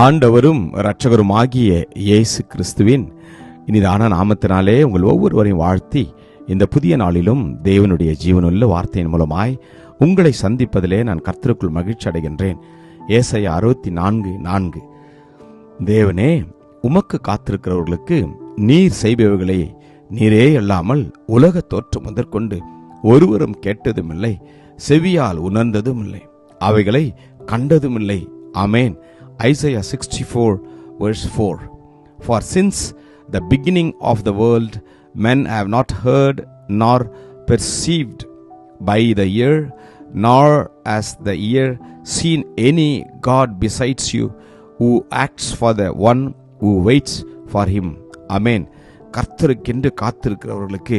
ஆண்டவரும் இரட்சகருமாகிய இயேசு கிறிஸ்துவின் இனிதான நாமத்தினாலே உங்கள் ஒவ்வொருவரையும் வாழ்த்தி இந்த புதிய நாளிலும் தேவனுடைய ஜீவனுள்ள வார்த்தையின் மூலமாய் உங்களை சந்திப்பதிலே நான் கர்த்தருக்குள் மகிழ்ச்சி அடைகின்றேன். ஏசைய அறுபத்தி நான்கு நான்கு. தேவனே உமக்கு காத்திருக்கிறவர்களுக்கு நீர் செய்பவைகளை நீரே அல்லாமல் உலக தோற்றம் முதற்கொண்டு ஒருவரும் கேட்டதுமில்லை செவியால் உணர்ந்ததும் இல்லை அவைகளை கண்டதுமில்லை. Amen Isaiah sixty four verse four for since the beginning of the world men have not heard nor perceived by the ear nor as the ear seen any God besides you who acts for the one who waits for him. Amen. கர்த்தருக்கென்று காத்திருக்கிறவர்களுக்கு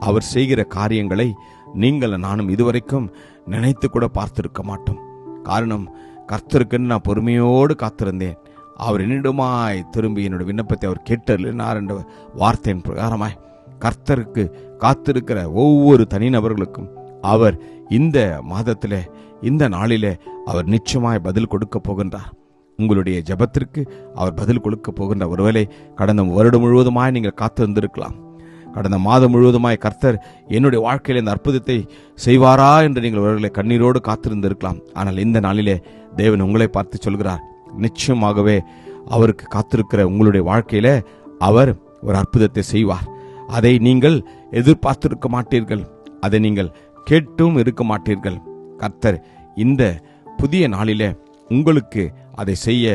அவர் செய்கிற காரியங்களை நீங்கள் நானும் இதுவரைக்கும் நினைத்து கூட பார்த்திருக்க மாட்டோம் காரணம் கர்த்தருக்குன்னு நான் பொறுமையோடு காத்திருந்தேன். அவர் என்னிடமாய் திரும்பி என்னோட விண்ணப்பத்தை அவர் கேட்டறினார் என்ற வார்த்தையின் பிரகாரமாய் கர்த்தருக்கு காத்திருக்கிற ஒவ்வொரு தனிநபர்களுக்கும் அவர் இந்த மாதத்தில் இந்த நாளிலே அவர் நிச்சயமாய் பதில் கொடுக்க போகின்றார். உங்களுடைய ஜெபத்திற்கு அவர் பதில் கொடுக்க போகின்ற ஒருவேளை கடந்த வருடம் முழுவதுமாய் நீங்கள் காத்திருந்திருக்கலாம். கடந்த மாதம் முழுவதுமாய் கர்த்தர் என்னுடைய வாழ்க்கையில் இந்த அற்புதத்தை செய்வாரா என்று நீங்கள் அவர்களை கண்ணீரோடு காத்திருந்திருக்கலாம். ஆனால் இந்த நாளிலே தேவன் உங்களை பார்த்து சொல்கிறார் நிச்சயமாகவே அவருக்கு காத்திருக்கிற உங்களுடைய வாழ்க்கையில அவர் ஒரு அற்புதத்தை செய்வார். அதை நீங்கள் எதிர்பார்த்திருக்க மாட்டீர்கள் அதை நீங்கள் கேட்டும் இருக்க மாட்டீர்கள். கர்த்தர் இந்த புதிய நாளிலே உங்களுக்கு அதை செய்ய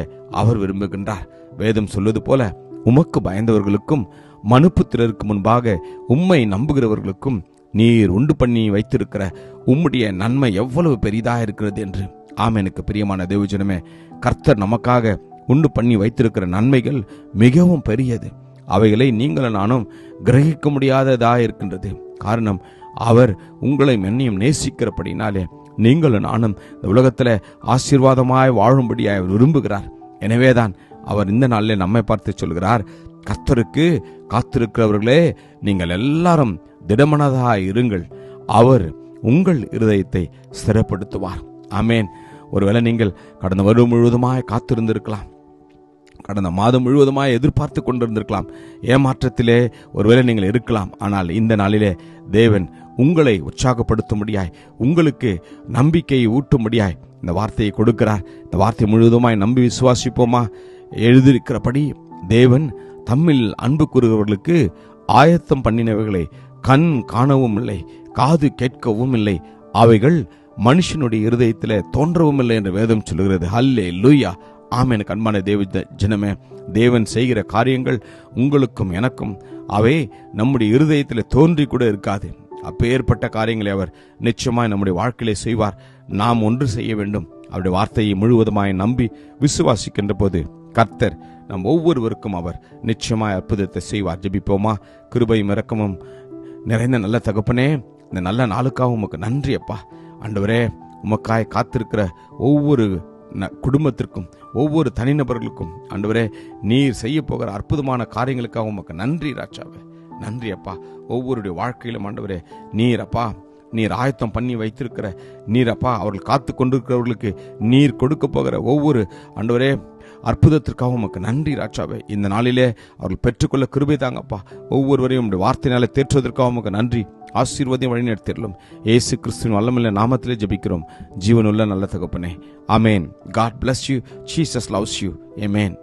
அவர் விரும்புகின்றார். வேதம் சொல்வது போல உமக்கு பயந்தவர்களுக்கும் மனுப்புத்திரருக்கு முன்பாக உம்மை நம்புகிறவர்களுக்கும் நீர் உண்டு பண்ணி வைத்திருக்கிற உம்முடைய நன்மை எவ்வளவு பெரிதாக இருக்கிறது என்று. ஆம் எனக்கு பிரியமான தேவஜனமே கர்த்தர் நமக்காக உண்டு பண்ணி வைத்திருக்கிற நன்மைகள் மிகவும் பெரியது. அவைகளை நீங்களும் நானும் கிரகிக்க முடியாததாக இருக்கின்றது. காரணம் அவர் உங்களை மென்னியும் நேசிக்கிறபடினாலே நீங்களும் நானும் இந்த உலகத்தில் ஆசீர்வாதமாய் வாழும்படியாய் அவர் விரும்புகிறார். எனவேதான் அவர் இந்த நாளில் நம்மை பார்த்து சொல்கிறார். கர்த்தருக்கு காத்திருக்கிறவர்களே நீங்கள் எல்லாரும் திடமனதாய் இருங்கள். அவர் உங்கள் இருதயத்தை ஸ்திரப்படுத்துவார் ஆமேன். ஒருவேளை நீங்கள் கடந்த வருடம் முழுவதுமாய் காத்திருந்திருக்கலாம். கடந்த மாதம் முழுவதுமாய் எதிர்பார்த்து கொண்டிருந்திருக்கலாம். ஏமாற்றத்திலே ஒருவேளை நீங்கள் இருக்கலாம். ஆனால் இந்த நாளிலே தேவன் உங்களை உற்சாகப்படுத்தும்படியாய் உங்களுக்கு நம்பிக்கையை ஊட்டும்படியாய் இந்த வார்த்தையை கொடுக்கிறார். இந்த வார்த்தை முழுவதுமாய் நம்பி விசுவாசிப்போமா? எழுதியிருக்கிறபடி தேவன் தம்மில் அன்பு கூறுகிறவர்களுக்கு ஆயத்தம் பண்ணினவைகளை கண் காணவும் இல்லை காது கேட்கவும் இல்லை. அவைகள் மனுஷனுடைய இருதயத்தில் தோன்றவும் இல்லை என்று வேதம் சொல்கிறது ஹல்லே லூயா ஆமேன் கண்மான தேவ ஜனமே தேவன் செய்கிற காரியங்கள் உங்களுக்கும் எனக்கும் அவை நம்முடைய இருதயத்தில் தோன்றி கூட இருக்காது. அப்போ ஏற்பட்ட காரியங்களை அவர் நிச்சயமாய் நம்முடைய வாழ்க்கையிலே செய்வார். நாம் ஒன்று செய்ய வேண்டும். அவருடைய வார்த்தையை முழுவதுமாய் நம்பி விசுவாசிக்கின்ற போது கர்த்தர் நம் ஒவ்வொருவருக்கும் அவர் நிச்சயமாய் அற்புதத்தை செய்வார். ஜபிப்போமா? கிருபையும் இறக்கமும் நிறைந்த நல்ல தகப்பனே இந்த நல்ல நாளுக்காக உமக்கு நன்றி அப்பா. ஆண்டவரே உமக்காய் காத்திருக்கிற ஒவ்வொரு ந- குடும்பத்திற்கும் ஒவ்வொரு தனிநபர்களுக்கும் ஆண்டவரே நீர் செய்ய போகிற அற்புதமான காரியங்களுக்காக உமக்கு நன்றி ராஜாவே. நன்றி அப்பா. ஒவ்வொருடைய வாழ்க்கையிலும் ஆண்டவரே நீர் அப்பா நீர் ஆயத்தம் பண்ணி வைத்திருக்கிற நீர் அப்பா அவர்கள் காத்து கொண்டிருக்கிறவர்களுக்கு நீர் கொடுக்க போகிற ஒவ்வொரு ஆண்டவரே அற்புதத்திற்காக உமக்கு நன்றி ராஜாவே. இந்த நாளிலே அவர்கள் பெற்றுக்கொள்ள கிருபை தாங்கப்பா. ஒவ்வொருவரையும் உடைய வார்த்தையினாலே தேற்றுவதற்காக உமக்கு நன்றி. ஆசீர்வாதம் வழிநடத்திடலும் ஏசு கிறிஸ்துவின் வல்லமில்ல நாமத்திலே ஜபிக்கிறோம். ஜீவனுள்ள நல்ல தகப்பனே. Amen God bless you Jesus loves you amen.